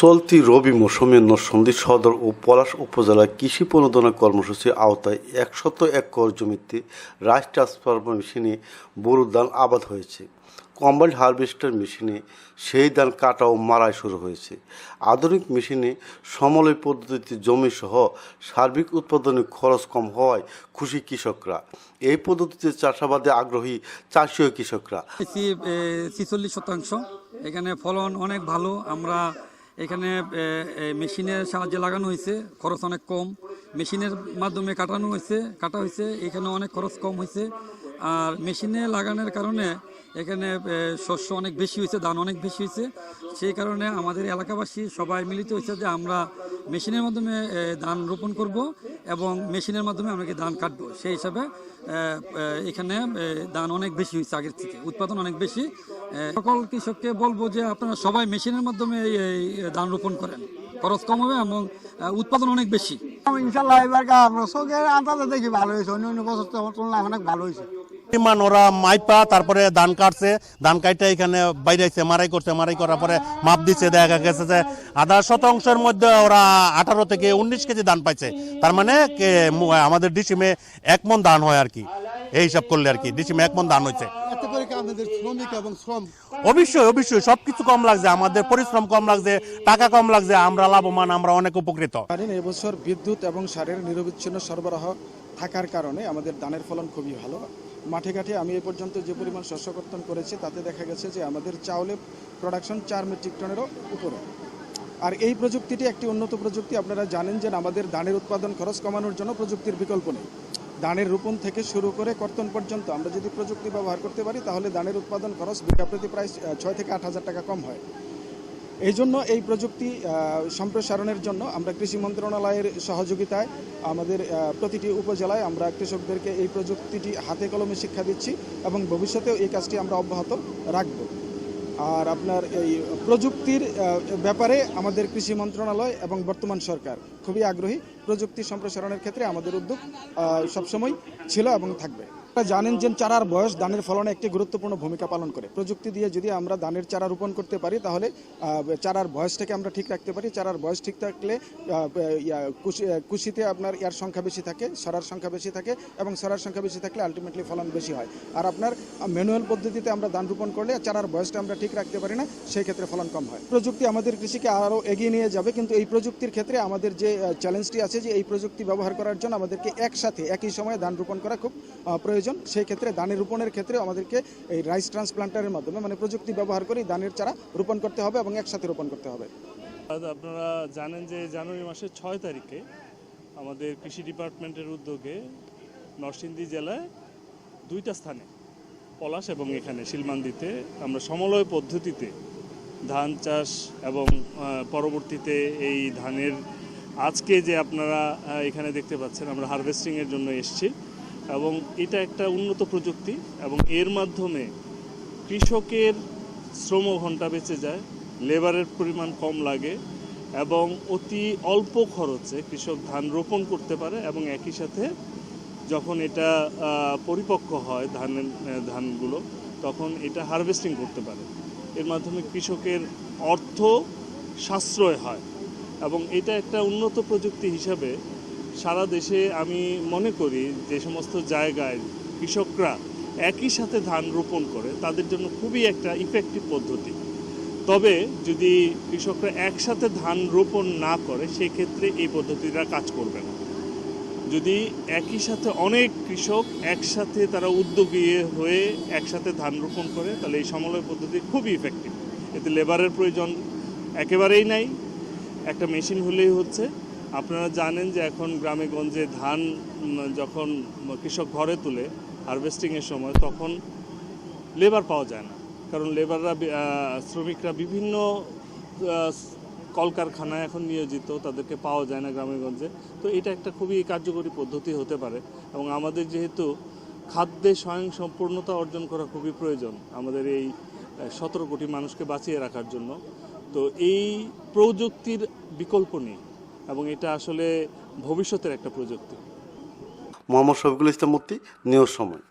চলতি রবি মৌসুমে নরসন্দী সদর ও পলাশ উপজেলায় কৃষি প্রণোদনা কর্মসূচির আওতায় একশত একর জমিতে রাইস ট্রান্সফার্মার মেশিনে বোরো ধান আবাদ হয়েছে। কম্বাইন্ড হারভেস্টার মেশিনে সেই ধান কাটা ও মারাই শুরু হয়েছে। আধুনিক মেশিনে সমলয় পদ্ধতিতে জমি সহ সার্বিক উৎপাদনে খরচ কম হওয়ায় খুশি কৃষকরা। এই পদ্ধতিতে চাষাবাদে আগ্রহী চাষি ও কৃষকরা ছিচল্লিশ শতাংশ। এখানে ফলন অনেক ভালো। আমরা এখানে মেশিনের সাহায্যে লাগানো হয়েছে, খরচ অনেক কম। মেশিনের মাধ্যমে কাটানো হয়েছে, কাটা হয়েছে, এখানে অনেক খরচ কম হয়েছে। আর মেশিনে লাগানোর কারণে এখানে শস্য অনেক বেশি হয়েছে, ধান অনেক বেশি হয়েছে। সেই কারণে আমাদের এলাকাবাসী সবাই মিলিত হয়েছে যে আমরা মেশিনের মাধ্যমে ধান রোপণ করব এবং মেশিনের মাধ্যমে আমরা ধান কাটবো। সেই হিসাবে এখানে ধান অনেক বেশি হয়েছে আগের থেকে, উৎপাদন অনেক বেশি। সকল কৃষককে বলব যে আপনারা সবাই মেশিনের মাধ্যমে এই ধান রোপণ করেন। খরচ কম হবে এবং উৎপাদন অনেক বেশি। ইনশাল্লাহ এবার চোখের আন্দাজে দেখি ভালো হয়েছে। অন্য অন্য বছর তুলনায় অনেক ভালো হয়েছে। পরিমাণ ওরা মাইপা তারপরে ধান কাটছে। ধান কাটতে এখানে বাইরেছে মারাই করছে মারাই করার পরে মাপ দিচ্ছে দেখা গেছে যে আধা শতাংশের মধ্যে ওরা আঠারো থেকে উনিশ কেজি ধান পাইছে। তার মানে আমাদের ডিসিমে এক মন ধান হয় আর কি। এই হিসাব করলে আর কি ডিসিমে এক মন ধান হয়েছে এতে করে কি আপনাদের শ্রমিক এবং শ্রম। অবশ্যই অবশ্যই সবকিছু কম লাগছে আমাদের পরিশ্রম কম লাগছে টাকা কম লাগছে আমরা লাভবান আমরা অনেক উপকৃত। এবছর বিদ্যুৎ এবং সারের নিরবিচ্ছিন্ন সরবরাহ থাকার কারণে আমাদের ধানের ফলন খুবই ভালো। মাঠে ঘাটে আমি এ পর্যন্ত যে পরিমাণ শস্য কর্তন করেছি তাতে দেখা গেছে যে আমাদের চাউলে প্রোডাকশন চার মেট্রিক টনেরও উপরে। আর এই প্রযুক্তিটি একটি উন্নত প্রযুক্তি আপনারা জানেন যে আমাদের ধানের উৎপাদন খরচ কমানোর জন্য প্রযুক্তির বিকল্প নেই। ধানের রোপণ থেকে শুরু করে কর্তন পর্যন্ত আমরা যদি প্রযুক্তি ব্যবহার করতে পারি, তাহলে ধানের উৎপাদন খরচ বিঘা প্রতি প্রায় ছয় থেকে আট হাজার টাকা কম হয়। এই জন্য এই প্রযুক্তি সম্প্রসারণের জন্য আমরা কৃষি মন্ত্রণালয়ের সহযোগিতায় আমাদের প্রতিটি উপজেলায় আমরা কৃষকদেরকে এই প্রযুক্তিটি হাতে কলমে শিক্ষা দিচ্ছি এবং ভবিষ্যতেও এই কাজটি আমরা অব্যাহত রাখব। আর আপনার এই প্রযুক্তির ব্যাপারে আমাদের কৃষি মন্ত্রণালয় এবং বর্তমান সরকার খুবই আগ্রহী। প্রযুক্তি সম্প্রসারণের ক্ষেত্রে আমাদের উদ্যোগ সবসময় ছিল এবং থাকবে। জানেন যে চারার বয়স ধানের ফলনে একটি গুরুত্বপূর্ণ ভূমিকা পালন করে। প্রযুক্তি দিয়ে যদি আমরা ধানের চারা রোপণ করতে পারি তাহলে চারার বয়সটাকে আমরা ঠিক রাখতে পারি। চারার বয়স ঠিক থাকলে কুশিতে আপনার ইয়ার সংখ্যা বেশি থাকে সরার সংখ্যা বেশি থাকে এবং সরার সংখ্যা বেশি থাকলে আলটিমেটলি ফলন বেশি হয়। আর আপনার ম্যানুয়াল পদ্ধতিতে আমরা ধান রোপণ করলে চারার বয়সটা আমরা ঠিক রাখতে পারি না সেই ক্ষেত্রে ফলন কম হয়। প্রযুক্তি আমাদের কৃষিকে আরও এগিয়ে নিয়ে যাবে কিন্তু এই প্রযুক্তির ক্ষেত্রে আমাদের যে চ্যালেঞ্জটি আছে যে এই প্রযুক্তি ব্যবহার করার জন্য আমাদেরকে একসাথে একই সময়ে ধান রোপণ করা খুব আহ, প্রয়োজন, সেই ক্ষেত্রে ধানের রোপণের ক্ষেত্রে আমাদেরকে এই রাইস ট্রান্সপ্লান্টারের মাধ্যমে মানে প্রযুক্তি ব্যবহার করে ধানের চারা রোপণ করতে হবে এবং একসাথে রোপণ করতে হবে। আপনারা জানেন যে জানুয়ারি মাসের ছয় তারিখে আমাদের কৃষি ডিপার্টমেন্টের উদ্যোগে নরসিংদী জেলায় দুইটা স্থানে পলাশ এবং এখানে শিলমান্দিতে আমরা সমলয় পদ্ধতিতে ধান চাষ এবং পরবর্তীতে এই ধানের, আজকে যে আপনারা এখানে দেখতে পাচ্ছেন আমরা হারভেস্টিংয়ের জন্য এসেছি। এবং এটা একটা উন্নত প্রযুক্তি এবং এর মাধ্যমে কৃষকের শ্রম ঘণ্টা বেঁচে যায়, লেবারের পরিমাণ কম লাগে এবং অতি অল্প খরচে কৃষক ধান রোপণ করতে পারে এবং একই সাথে যখন এটা পরিপক্ক হয় ধানের ধানগুলো, তখন এটা হারভেস্টিং করতে পারে। এর মাধ্যমে কৃষকের অর্থ সাশ্রয় হয় এবং এটা একটা উন্নত প্রযুক্তি হিসাবে সারা দেশে আমি মনে করি যে সমস্ত জায়গায় কৃষকরা একই সাথে ধান রোপণ করে, তাদের জন্য খুবই একটা ইফেক্টিভ পদ্ধতি। তবে যদি কৃষকরা একসাথে ধান রোপণ না করে সেই ক্ষেত্রে এই পদ্ধতিটা কাজ করবে না। যদি একই সাথে অনেক কৃষক একসাথে তারা উদ্যোগী হয়ে একসাথে ধান রোপণ করে, তাহলে এই সমলয় পদ্ধতি খুবই ইফেক্টিভ এতে লেবারের প্রয়োজন একেবারেই নাই। একটা মেশিন হলেই হচ্ছে। আপনারা জানেন যে এখন গ্রামে গঞ্জে ধান যখন কৃষক ঘরে তুলে হারভেস্টিংয়ের সময়, তখন লেবার পাওয়া যায় না। কারণ লেবাররা শ্রমিকরা বিভিন্ন কলকারখানায় এখন নিয়োজিত, তাদেরকে পাওয়া যায় না গ্রামেগঞ্জে তো এটা একটা খুবই কার্যকরী পদ্ধতি হতে পারে এবং আমাদের যেহেতু খাদ্যে স্বয়ং সম্পূর্ণতা অর্জন করা খুবই প্রয়োজন আমাদের এই সতেরো কোটি মানুষকে বাঁচিয়ে রাখার জন্য। তো এই প্রযুক্তির বিকল্প নেই। এবং এটা আসলে ভবিষ্যতের একটা প্রযুক্তি। মোহাম্মদ শফিকুল ইসলাম মূর্তি নিউজ সময়।